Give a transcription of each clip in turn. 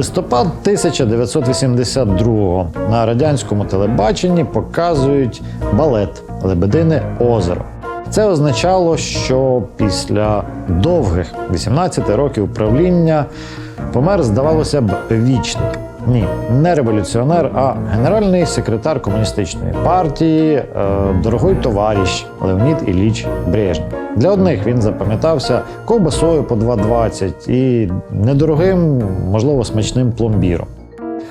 Листопад 1982-го на радянському телебаченні показують балет Лебедине озеро. Це означало, що після довгих 18 років правління помер, здавалося б, вічний. Ні, не революціонер, а генеральний секретар комуністичної партії, е, дорогой товариш Леонід Ілліч Брежнєв. Для одних він запам'ятався ковбасою по 2,20 і недорогим, можливо, смачним пломбіром,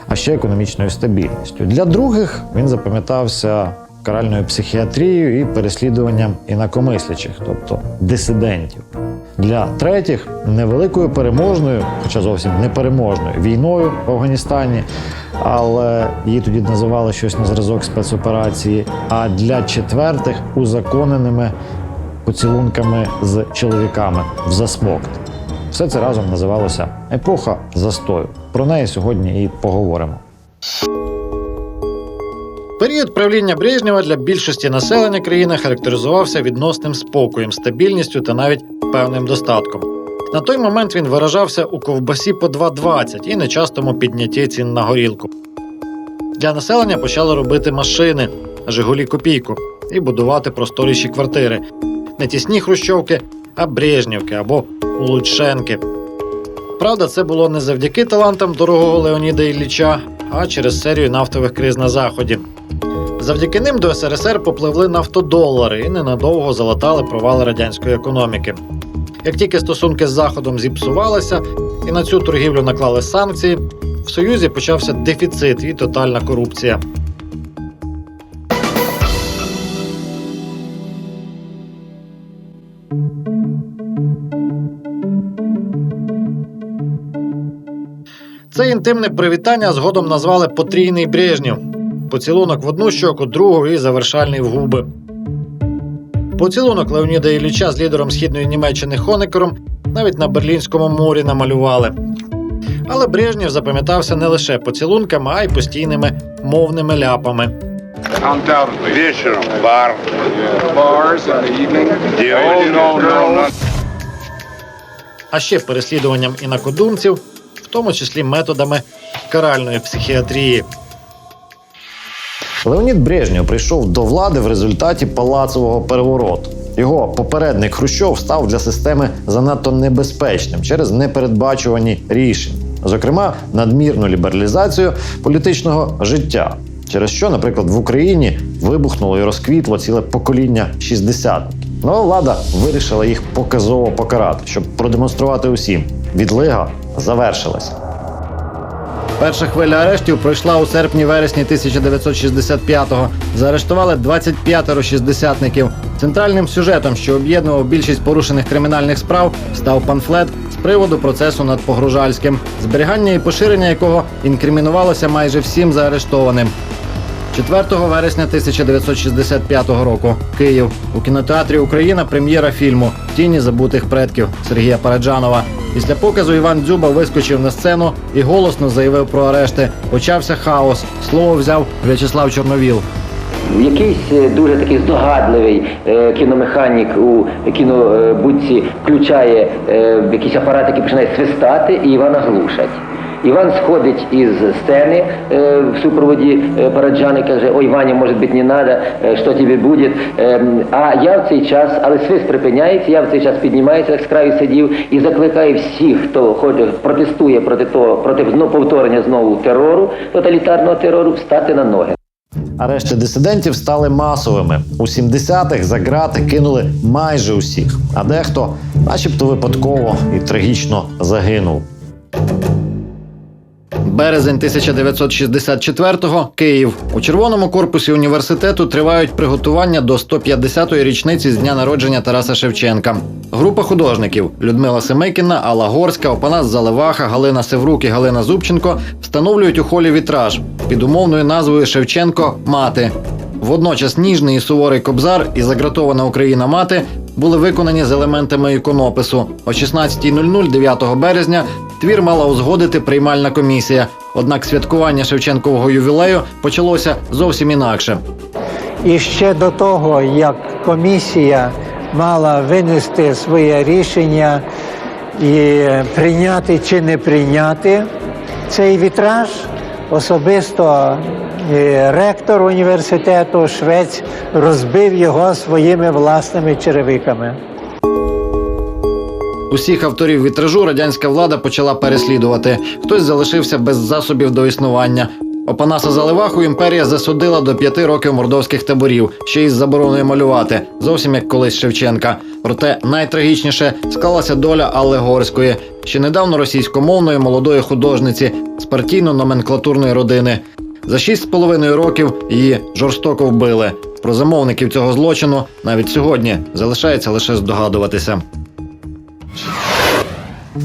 а ще економічною стабільністю. Для других він запам'ятався каральною психіатрією і переслідуванням інакомислячих, тобто дисидентів. Для третіх невеликою переможною, хоча зовсім не переможною, війною в Афганістані, але її тоді називали щось на зразок спецоперації. А для четвертих узаконеними поцілунками з чоловіками в засмокт. Все це разом називалося епоха застою. Про неї сьогодні і поговоримо. Період правління Брежнєва для більшості населення країни характеризувався відносним спокоєм, стабільністю та навіть певним достатком. На той момент він виражався у ковбасі по 2,20 і нечастому піднятті цін на горілку. Для населення почали робити машини, Жигулі копійку і будувати просторіші квартири. Не тісні хрущовки, а Брежнівки або Лучшенки. Правда, це було не завдяки талантам дорогого Леоніда Ілліча, а через серію нафтових криз на заході. Завдяки ним до СРСР попливли нафтодолари і ненадовго залатали провали радянської економіки. Як тільки стосунки з Заходом зіпсувалися і на цю торгівлю наклали санкції, в Союзі почався дефіцит і тотальна корупція. Це інтимне привітання згодом назвали потрійний Брежнєв. Поцілунок в одну щоку, другу і завершальний в губи. Поцілунок Леоніда Ілліча з лідером східної Німеччини Хонекером навіть на Берлінському морі намалювали. Але Брежнєв запам'ятався не лише поцілунками, а й постійними мовними ляпами. Вечером бар. А ще переслідуванням інакодумців, в тому числі методами каральної психіатрії. Леонід Брежнєв прийшов до влади в результаті палацового перевороту. Його попередник Хрущов став для системи занадто небезпечним через непередбачувані рішення, зокрема надмірну лібералізацію політичного життя, через що, наприклад, в Україні вибухнуло і розквітло ціле покоління шістдесятників. Нова влада вирішила їх показово покарати, щоб продемонструвати усім. Відлига завершилася. Перша хвиля арештів пройшла у серпні-вересні 1965-го. Заарештували 25 шістдесятників. Центральним сюжетом, що об'єднував більшість порушених кримінальних справ, став памфлет з приводу процесу над Погружальським, зберігання і поширення якого інкримінувалося майже всім заарештованим. 4 вересня 1965 року Київ у кінотеатрі Україна прем'єра фільму Тіні забутих предків Сергія Параджанова. Після показу Іван Дзюба вискочив на сцену і голосно заявив про арешти. Почався хаос. Слово взяв В'ячеслав Чорновіл. Якийсь е, дуже такий здогадливий е, кіномеханік у кінобудці включає е, якийсь апарат, який починає свистати, і Івана глушать. Іван сходить із сцени е, в супроводі е, Параджани, каже, ой, Ваня, може бути, не надо, е, що тобі буде. Е, а я в цей час, але свист припиняється, я в цей час піднімаюся, як з краю сидів, і закликаю всіх, хто хоче, протестує проти того, проти ну, повторення знову терору, тоталітарного терору, встати на ноги. Арешти дисидентів стали масовими. У 70-х за грати кинули майже усіх, а дехто, начебто випадково і трагічно загинув. Березень 1964-го Київ у червоному корпусі університету тривають приготування до 150-ї річниці з дня народження Тараса Шевченка. Група художників Людмила Семикіна, Алла Горська, Опанас Заливаха, Галина Севрук і Галина Зубченко встановлюють у холі вітраж під умовною назвою Шевченко Мати. Водночас ніжний і суворий кобзар і загратована Україна мати були виконані з елементами іконопису. О 16.00 9 березня твір мала узгодити приймальна комісія. Однак святкування Шевченкового ювілею почалося зовсім інакше. І ще до того, як комісія мала винести своє рішення і прийняти чи не прийняти Цей вітраж особисто ректор університету Швець розбив його своїми власними черевиками. Усіх авторів вітражу радянська влада почала переслідувати. Хтось залишився без засобів до існування. Опанаса Заливаху імперія засудила до п'яти років мордовських таборів, ще й з забороною малювати, зовсім як колись Шевченка. Проте найтрагічніше склалася доля Алли Горської, ще недавно російськомовної молодої художниці з партійно-номенклатурної родини. За шість з половиною років її жорстоко вбили. Про замовників цього злочину навіть сьогодні залишається лише здогадуватися.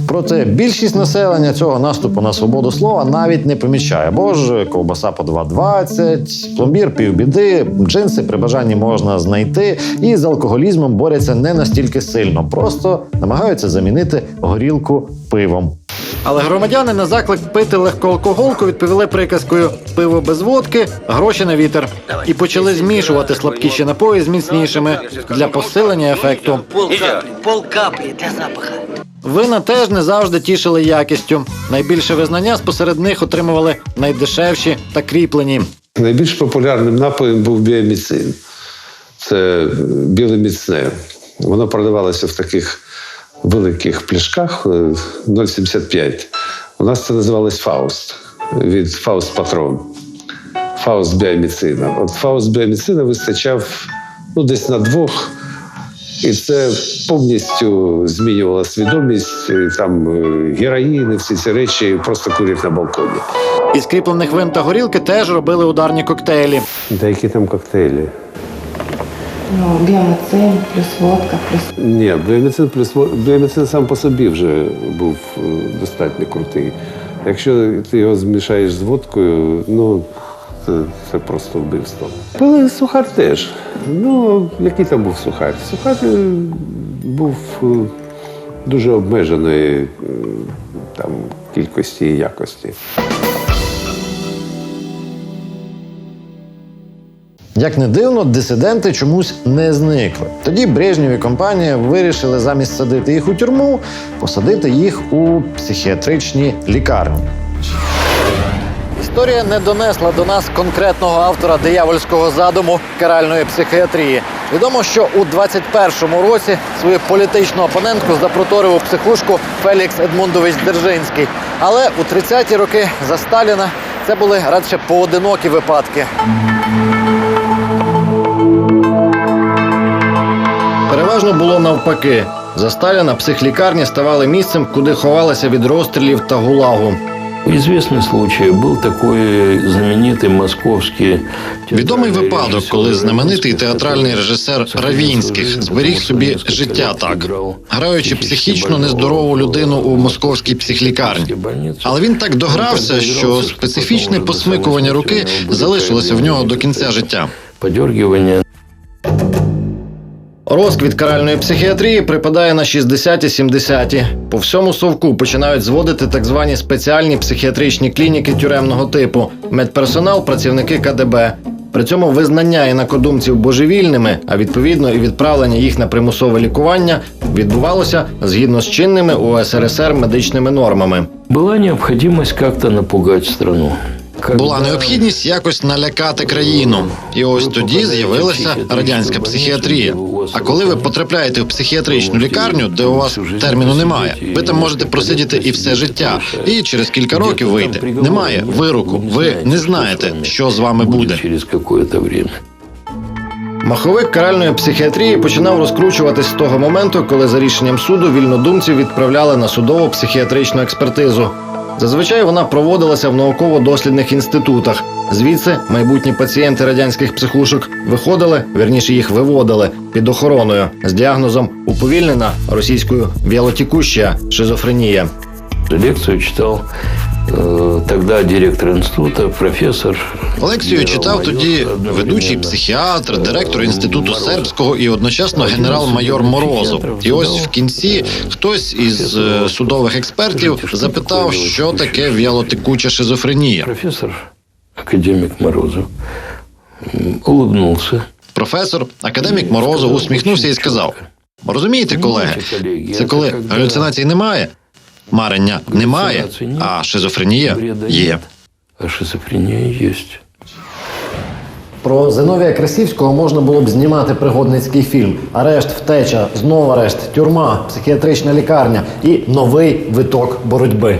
Проте більшість населення цього наступу на свободу слова навіть не помічає, бо ж ковбаса по 2,20, пломбір півбіди, джинси при бажанні можна знайти, і з алкоголізмом борються не настільки сильно, просто намагаються замінити горілку пивом. Але громадяни на заклик пити легкоалкоголку відповіли приказкою пиво без водки, гроші на вітер, і почали змішувати слабкіші напої з міцнішими для посилення ефекту. Пол капли для запаха. Вина теж не завжди тішили якістю. Найбільше визнання спосеред них отримували найдешевші та кріплені. Найбільш популярним напоєм був біоміцин. Це біле міцне. Воно продавалося в таких великих пляшках е, 0,75. У нас це називалось Фауст від Фауст Патрон. Фауст біоміцина. От Фауст біоміцина вистачав ну, десь на двох. І це повністю змінювало свідомість. Там е, героїн, і всі ці речі просто курять на балконі. Із кріплених вин та горілки теж робили ударні коктейлі. Та які там коктейлі? Ну, біомецин плюс водка, плюс Ні, біоміцин плюс во- біоміцин сам по собі вже був е, достатньо крутий. Якщо ти його змішаєш з водкою, ну це, це просто вбивство. Пили сухар теж. Ну, який там був сухар? Сухар е, був е, дуже обмеженої там, кількості і якості. Як не дивно, дисиденти чомусь не зникли. Тоді Брежнєв і компанія вирішили замість садити їх у тюрму, посадити їх у психіатричні лікарні. Історія не донесла до нас конкретного автора диявольського задуму каральної психіатрії. Відомо, що у 21-му році свою політичну опонентку запроторив у психушку Фелікс Едмундович Держинський. Але у 30-ті роки за Сталіна це були радше поодинокі випадки. було навпаки. За Сталіна психлікарні ставали місцем, куди ховалися від розстрілів та гулагу. Известный случай был такой знаменитый московский Відомий театральный випадок, коли режиссер знаменитий Равинский, театральний который режисер сохранил Равінських свою зберіг жизнь собі несколько життя лет так, играл граючи психически психічно больного нездорову людину у в московській психлікарні. больнице. Але він так догрався, Он що игрался, что специфічне потом уже посмикування до самой руки смерти у него были залишилося в нього до проявления кінця какие-то життя. Подергивания Розквіт каральної психіатрії припадає на 60-70-ті. По всьому совку починають зводити так звані спеціальні психіатричні клініки тюремного типу, медперсонал, працівники КДБ. При цьому визнання інакодумців божевільними, а відповідно і відправлення їх на примусове лікування відбувалося згідно з чинними у СРСР медичними нормами. была необходимость как-то напугать страну. Була необхідність якось налякати країну, і ось тоді з'явилася радянська психіатрія. А коли ви потрапляєте в психіатричну лікарню, де у вас терміну немає, ви там можете просидіти і все життя, і через кілька років вийти. Немає вироку. Ви не знаєте, що з вами буде. через какое-то время. Маховик каральної психіатрії починав розкручуватись з того моменту, коли за рішенням суду вільнодумців відправляли на судово психіатричну експертизу. Зазвичай вона проводилася в науково-дослідних інститутах. Звідси майбутні пацієнти радянських психушок виходили, вірніше їх виводили під охороною з діагнозом уповільнена російською вялотікуща шизофренія. Лекцию читал э, тогда директор института, профессор. Лекцію читав тоді ведучий психіатр, директор інституту сербського і одночасно генерал-майор Морозов. І ось в кінці хтось із е, судових експертів запитав, що таке віалотекуча шизофренія. Профессор, академик Морозов, м, улыбнулся. Професор, академік Морозов усміхнувся і сказав: Розумієте, колеги, це коли галюцинацій немає, Марення немає, а шизофренія є. а шизофрения есть. Про Зиновія Красівського можна було б знімати пригодницький фільм: арешт, втеча, знову арешт, тюрма, психіатрична лікарня і новий виток боротьби.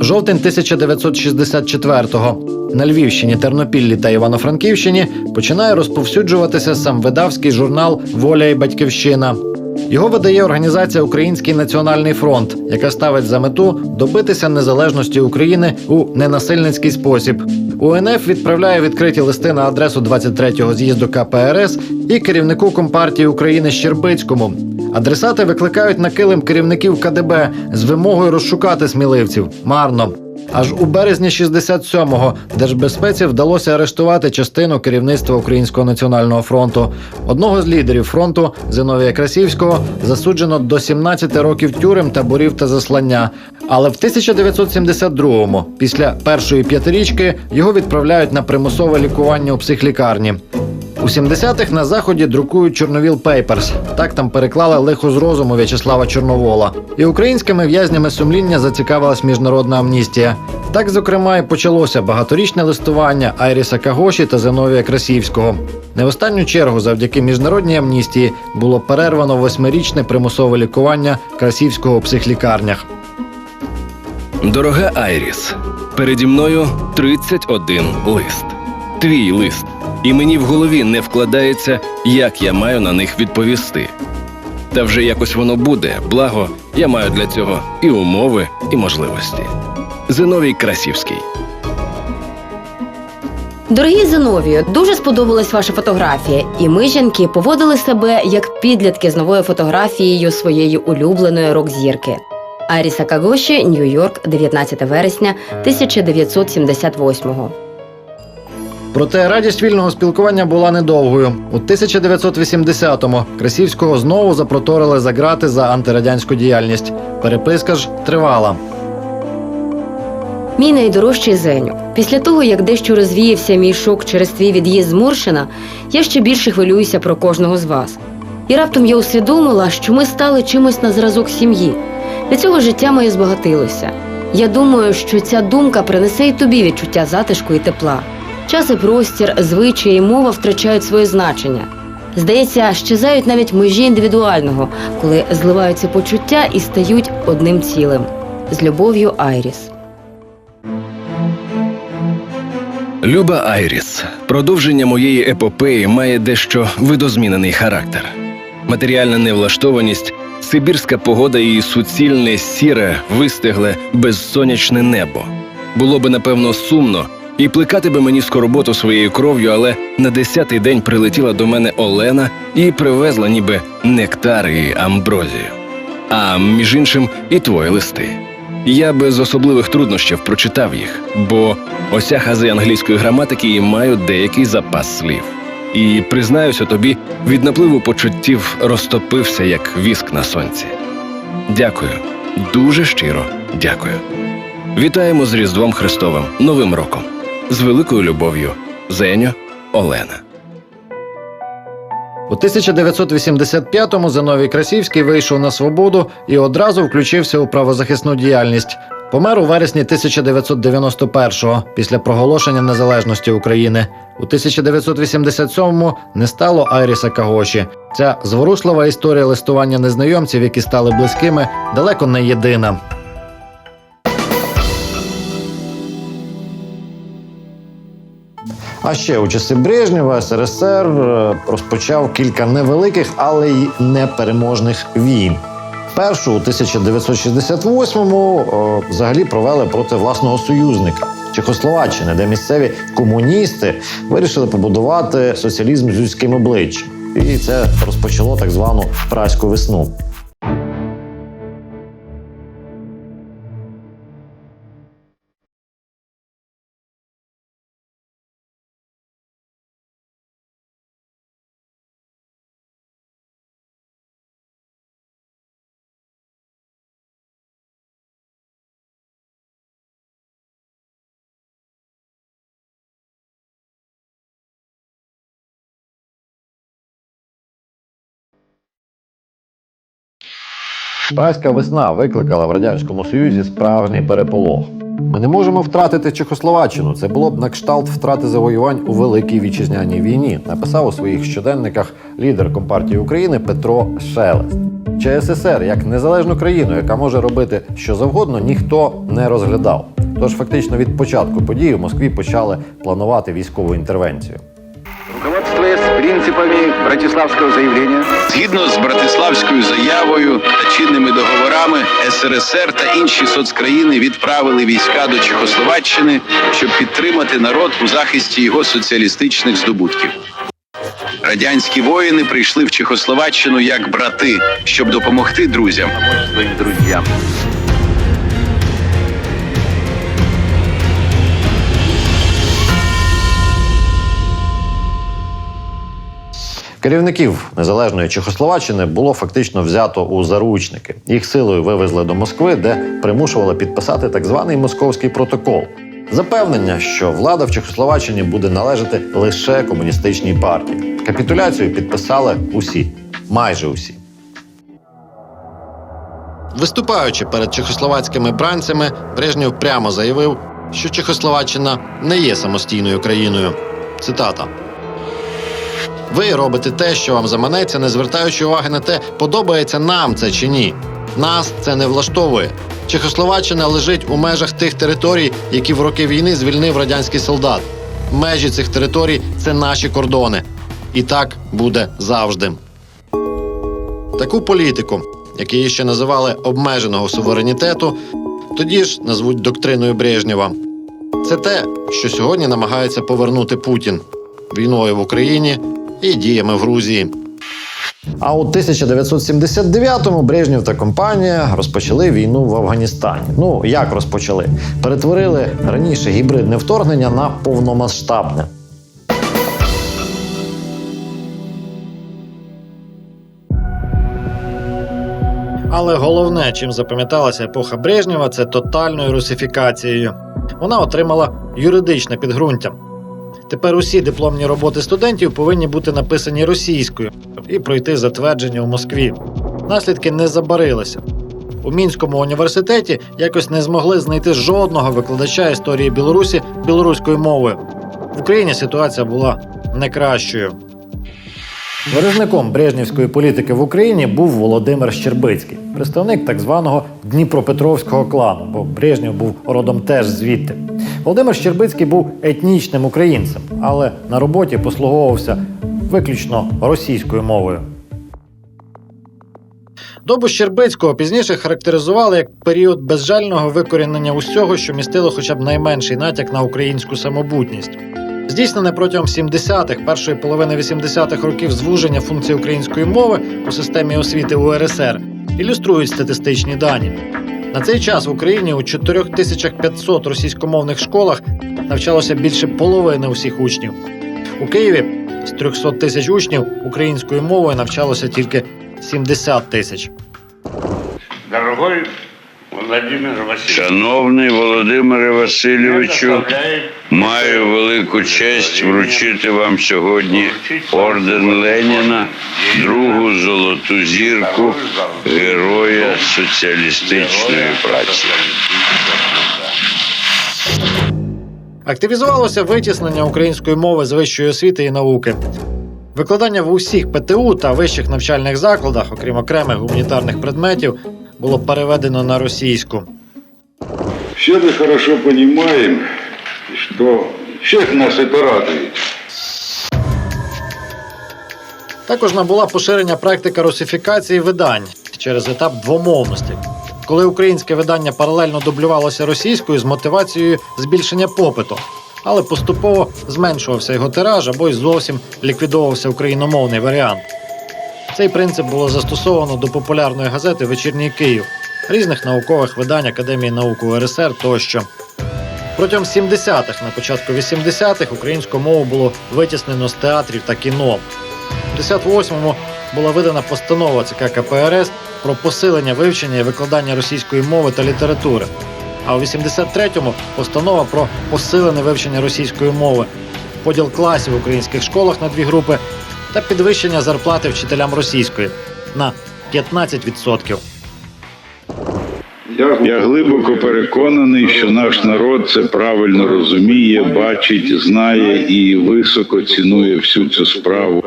Жовтень 1964-го на Львівщині, Тернопіллі та Івано-Франківщині починає розповсюджуватися сам видавський журнал Воля і Батьківщина. Його видає організація Український національний фронт, яка ставить за мету добитися незалежності України у ненасильницький спосіб. УНФ відправляє відкриті листи на адресу 23-го з'їзду КПРС і керівнику компартії України Щербицькому. Адресати викликають на килим керівників КДБ з вимогою розшукати сміливців. Марно. Аж у березні 67-го держбезпеці вдалося арештувати частину керівництва Українського національного фронту. Одного з лідерів фронту Зиновія Красівського засуджено до 17 років тюрем, таборів та заслання. Але в 1972-му, після першої п'ятирічки, його відправляють на примусове лікування у психлікарні. У 70-х на заході друкують Чорновіл Пейперс. Так там переклали лихо з розуму В'ячеслава Чорновола. І українськими в'язнями сумління зацікавилась міжнародна амністія. Так, зокрема, і почалося багаторічне листування Айріса Кагоші та Зиновія Красівського. Не в останню чергу, завдяки міжнародній амністії, було перервано восьмирічне примусове лікування Красівського у психлікарнях. Дорога Айріс, переді мною 31 лист. Твій лист. І мені в голові не вкладається, як я маю на них відповісти. Та вже якось воно буде, благо, я маю для цього і умови, і можливості. Зиновій Красівський. Дорогі Зиновію, дуже сподобалась ваша фотографія, і ми, жінки, поводили себе як підлітки з новою фотографією своєї улюбленої рок-зірки. Аріса Кагоші, Нью-Йорк, 19 вересня 1978-го. Проте радість вільного спілкування була недовгою. У 1980-му Красівського знову запроторили за грати за антирадянську діяльність. Переписка ж тривала. Мій найдорожчий Зеню. Після того, як дещо розвіявся мій шок через твій від'їзд з Муршина, я ще більше хвилююся про кожного з вас. І раптом я усвідомила, що ми стали чимось на зразок сім'ї. Від цього життя моє збагатилося. Я думаю, що ця думка принесе і тобі відчуття затишку і тепла. Час і простір, звичаї мова втрачають своє значення. Здається, щезають навіть межі індивідуального, коли зливаються почуття і стають одним цілим. З любов'ю Айріс. Люба Айріс. Продовження моєї епопеї має дещо видозмінений характер. Матеріальна невлаштованість, сибірська погода і суцільне сіре, вистигле, безсонячне небо. Було би напевно сумно, і плекати би мені скорботу своєю кров'ю, але на десятий день прилетіла до мене Олена і привезла ніби нектар і амброзію. А між іншим, і твої листи. Я без особливих труднощів прочитав їх, бо осяг ази англійської граматики і маю деякий запас слів. І признаюся тобі, від напливу почуттів розтопився, як віск на сонці. Дякую, дуже щиро дякую. Вітаємо з Різдвом Христовим, Новим роком. З великою любов'ю, Зеню, Олена. У 1985-му Зиновій Красівський вийшов на свободу і одразу включився у правозахисну діяльність. Помер у вересні 1991-го після проголошення незалежності України. У 1987-му не стало Айріса Кагоші. Ця зворушлива історія листування незнайомців, які стали близькими, далеко не єдина. А ще у часи Брежнєва СРСР е, розпочав кілька невеликих, але й непереможних війн. Першу у 1968-му е, взагалі провели проти власного союзника Чехословаччини, де місцеві комуністи вирішили побудувати соціалізм з людським обличчям. І це розпочало так звану праську весну. Праська весна викликала в радянському союзі справжній переполох. Ми не можемо втратити Чехословаччину. Це було б на кшталт втрати завоювань у великій вітчизняній війні. Написав у своїх щоденниках лідер Компартії України Петро Шелест. ЧССР як незалежну країну, яка може робити що завгодно, ніхто не розглядав. Тож фактично від початку подій у Москві почали планувати військову інтервенцію. Принципами Братиславского заявления, Згідно з Братиславською заявою та чинними договорами, СРСР та інші соцкраїни відправили війська до Чехословаччини, щоб підтримати народ у захисті його соціалістичних здобутків. Радянські воїни прийшли в Чехословаччину як брати, щоб допомогти друзям. Керівників незалежної Чехословаччини було фактично взято у заручники. Їх силою вивезли до Москви, де примушували підписати так званий московський протокол. Запевнення, що влада в Чехословаччині буде належати лише комуністичній партії. Капітуляцію підписали усі, майже усі. Виступаючи перед чехословацькими бранцями, Брежнєв прямо заявив, що Чехословаччина не є самостійною країною. Цитата. Ви робите те, що вам заманеться, не звертаючи уваги на те, подобається нам це чи ні. Нас це не влаштовує. Чехословаччина лежить у межах тих територій, які в роки війни звільнив радянський солдат. Межі цих територій це наші кордони. І так буде завжди. Таку політику, яку її ще називали обмеженого суверенітету, тоді ж назвуть доктриною Брежнєва. Це те, що сьогодні намагається повернути Путін війною в Україні і діями в Грузії. А у 1979-му Брежнєв та компанія розпочали війну в Афганістані. Ну як розпочали? Перетворили раніше гібридне вторгнення на повномасштабне. Але головне, чим запам'яталася епоха Брежнєва, це тотальною русифікацією. Вона отримала юридичне підґрунтя. Тепер усі дипломні роботи студентів повинні бути написані російською і пройти затвердження у Москві. Наслідки не забарилися. У Мінському університеті якось не змогли знайти жодного викладача історії Білорусі білоруською мовою. В Україні ситуація була не кращою. Виразником брежнівської політики в Україні був Володимир Щербицький, представник так званого Дніпропетровського клану, бо Брежнєв був родом теж звідти. Володимир Щербицький був етнічним українцем, але на роботі послуговувався виключно російською мовою. Добу Щербицького пізніше характеризували як період безжального викорінення усього, що містило хоча б найменший натяк на українську самобутність. Здійснене протягом 70-х, першої половини 80-х років звуження функції української мови у системі освіти УРСР ілюструють статистичні дані. На цей час в Україні у 4500 російськомовних школах навчалося більше половини усіх учнів. У Києві з 300 тисяч учнів українською мовою навчалося тільки 70 тисяч. Дорогой Владимир Васильевич, Шановний Володимире Васильовичу, маю велику честь вручити вам сьогодні орден Леніна, другу золоту зірку Героя соціалістичної праці. Активізувалося витіснення української мови з вищої освіти і науки. Викладання в усіх ПТУ та вищих навчальних закладах, окрім окремих гуманітарних предметів, було переведено на російську. Все мы хорошо понимаем, что всех нас это радует. Також набула поширення практика русифікації видань через етап двомовності, коли українське видання паралельно дублювалося російською з мотивацією збільшення попиту, але поступово зменшувався його тираж або й зовсім ліквідовувався україномовний варіант. Цей принцип було застосовано до популярної газети Вечірній Київ, різних наукових видань Академії наук УРСР тощо. Протягом 70-х, на початку 80-х українську мову було витіснено з театрів та кіно. У 58-му була видана постанова ЦК КПРС про посилення вивчення і викладання російської мови та літератури. А у 83-му постанова про посилене вивчення російської мови, поділ класів в українських школах на дві групи та підвищення зарплати вчителям російської на 15%. Я глибоко переконаний, що наш народ це правильно розуміє, бачить, знає і високо цінує всю цю справу.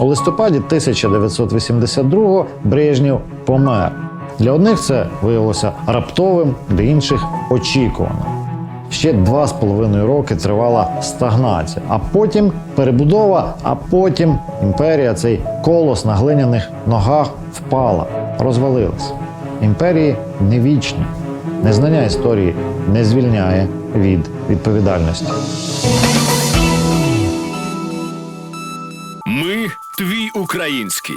У листопаді 1982-го Брежнєв помер. Для одних це виявилося раптовим, для інших очікуваним. Ще два з половиною роки тривала стагнація, а потім перебудова, а потім імперія, цей колос на глиняних ногах впала, розвалилась. Імперії не вічні. Незнання історії не звільняє від відповідальності. Ми твій український.